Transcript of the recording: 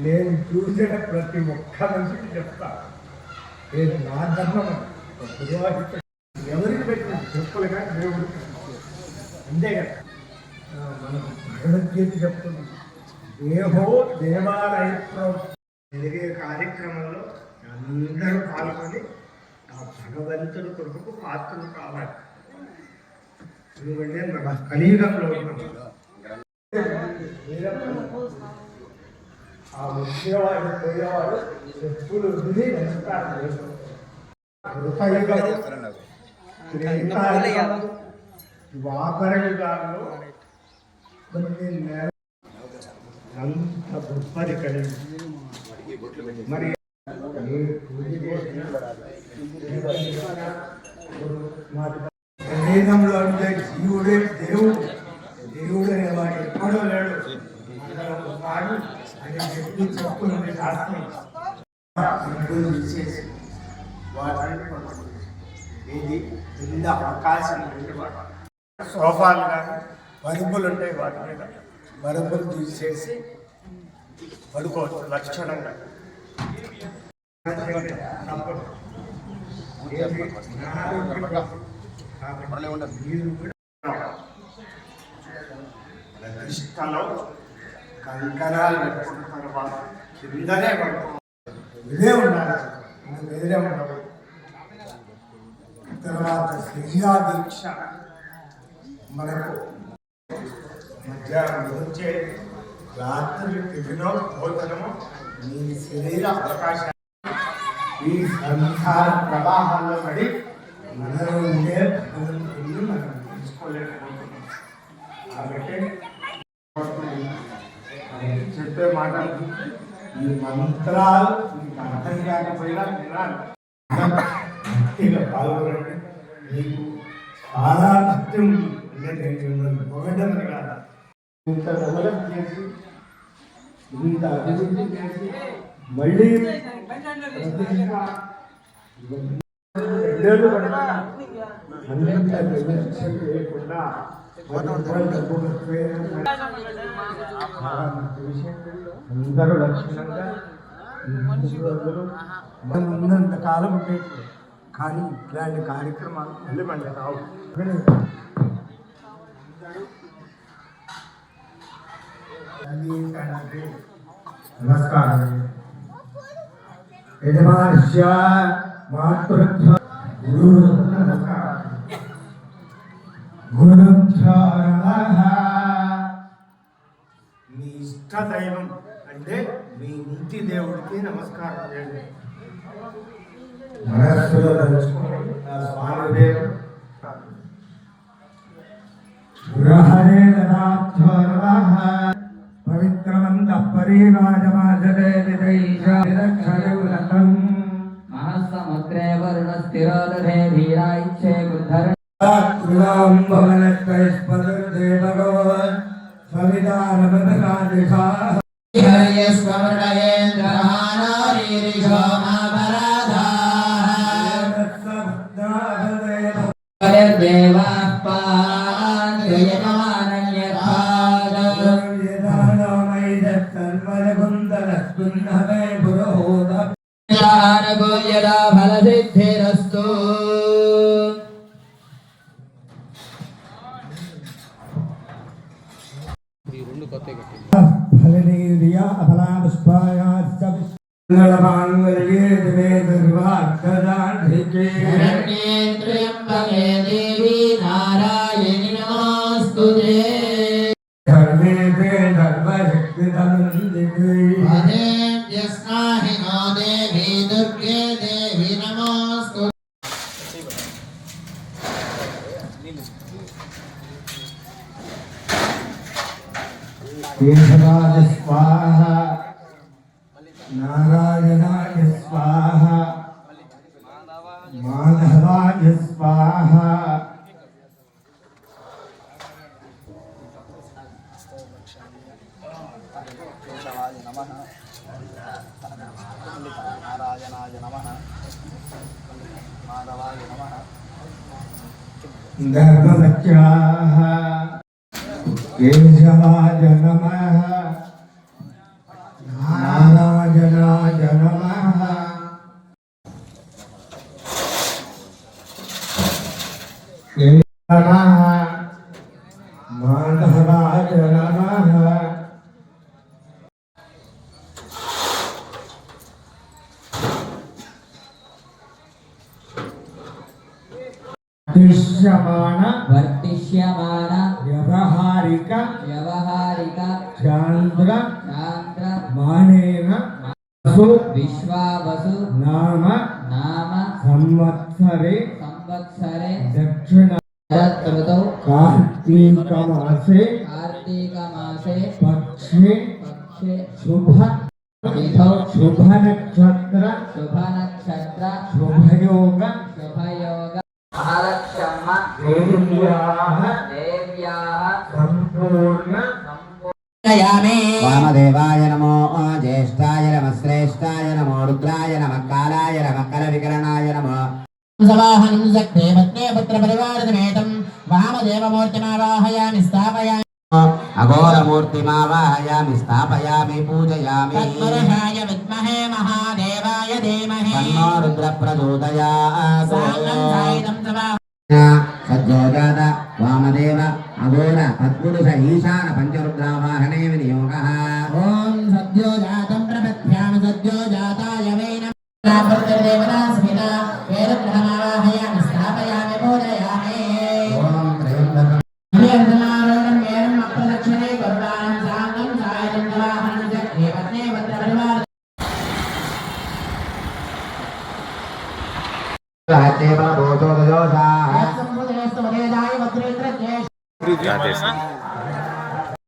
నేను చూసిన ప్రతి ఒక్క మనిషికి చెప్తా. నేను నా ధర్మం ఒక పురోహితుడు ఎవరికి పెట్టిన చెప్పులుగా దేవుడికి అంతే కదా? మనకు భగవద్గీత చెప్తుంది. దేహో దేవాలయ జరిగే కార్యక్రమంలో అందరూ పాల్గొని ఆ భగవంతుడి కొరకు పాత్రలు కావాలి. ఎందుకంటే మన కలియుగంలో ఉన్నాం ఆ వచ్చేవాడు పోయేవాడు చెప్పులు వదిలి నమస్కారం చేస్తాం కృతయుగం త్రేతాయుగం, ద్వాపర యుగాల్లో కొన్ని నెల అంత గొప్పది కలిగింది మరి శరీరంలో ఉండే జీవుడే వాటిని ఇది కింద ఆకాశం సోఫాలు కానీ మరుపులు ఉంటాయి వాటి మీద మరుపులు తీసేసి పడుకోవచ్చు లక్షణంగా కూడా ప్రతిష్టలో కంకణాలు పెట్టుకున్న తర్వాత కిందనే పడుకోవాలి ఇదే ఉండాలి ఇంకా వేరే తర్వాత శ్రీయా దీక్ష మనకు మధ్యాహ్నం వచ్చే రాత్రి టిఫినో భోజనము మీ శరీర అవకాశాన్ని ఈ సంసార ప్రవాహాల్లో పడి మనలో ఉండే భగవంతుడిని మనం తెలుసుకోలేకపోతున్నాం కాబట్టి చెప్పే మాటలు ఈ మంత్రాలు మీకు అర్థం కాకపోయినా వినాలి. పాల్గొనండి. మీకు చాలా కష్టం ఇంత డెవలప్ చేసి ఇంత అభివృద్ధి చేసి మళ్ళీ అందరూ రెండేళ్ళు అంత అందరూ లక్షణంగా మనం ఉన్నంత కాలం ఉండేది. కానీ ఇట్లాంటి కార్యక్రమాలు మళ్ళీ మళ్ళీ రావు నమస్కారం. యజమానస్య మాతృత్వ గురు నమస్కారం గురుచారణ మీ ఇష్ట దైవం అంటే మీ ఇంటి దేవుడికి నమస్కారం చేయండి. మనస్సులో తలుచుకోండి నా స్వామి పేరు గ్రహణే నాథోర్వహ పవిత్రమంత పరివాజమాజలే విదైష. నిరక్షయులకం మనస్సమగ్రే వరుణ స్థిరాలరే ధీరా ఇచ్చే గుద్ధర गृह्णमे पुरोहोदानगो यदा फलसिद्धिरस्तु फलनीर्या अफलापुष्पाया च मंगलपाङ्गल्ये द्वे दुर्वाक्षदाधिके केशवाय स्वाहा नारायणाय स्वाहा माधवाय स्वाहा गर्भवत्याः। केशवाय नमः नारायणाय नमः केशवाय माधवाय नमः दृश्यमाण वर्तिष्यमाण व्यव వ్యవహారిక వ్యవహారిక చాంద్ర చాంద్ర మానేన సు విశ్వావసు నామ నామ సంవత్సరే సంవత్సరే దక్షిణ కార్తీక మాసే కార్తీక మాసే పక్షే పక్షే శుభ శుభ నక్షత్ర శుభ నక్షత్ర శుభయోగ శుభయోగ మహాలక్ష్మ దేవ్యాః వామదేవాయ నమో జ్యేష్ఠాయ నమ శ్రేష్ఠాయ నమో రుద్రాయ నమ కాలాయ నమ కలవికరణాయ నమ. సవాహనం సక్తే పత్నే పుత్ర పరివారమేతం వామదేవమూర్తిమావాహయామి స్థాపయామి. అఘోరమూర్తిమావాహయామి స్థాపయామి పూజయామి. తత్పురుషాయ విద్మహే మహాదేవాయ ధీమహి. తన్నో రుద్ర ప్రచోదయాత్ సాంగం సాయుధం సవా సజ్జోజాత వామదేవ అఘోర తత్పురుష ఈశాన పంచరుద్రావాహనే వినియోగ ఓం సద్యో జాతం ప్రపద్భ్యామి సద్యో జాతాయ వై నమః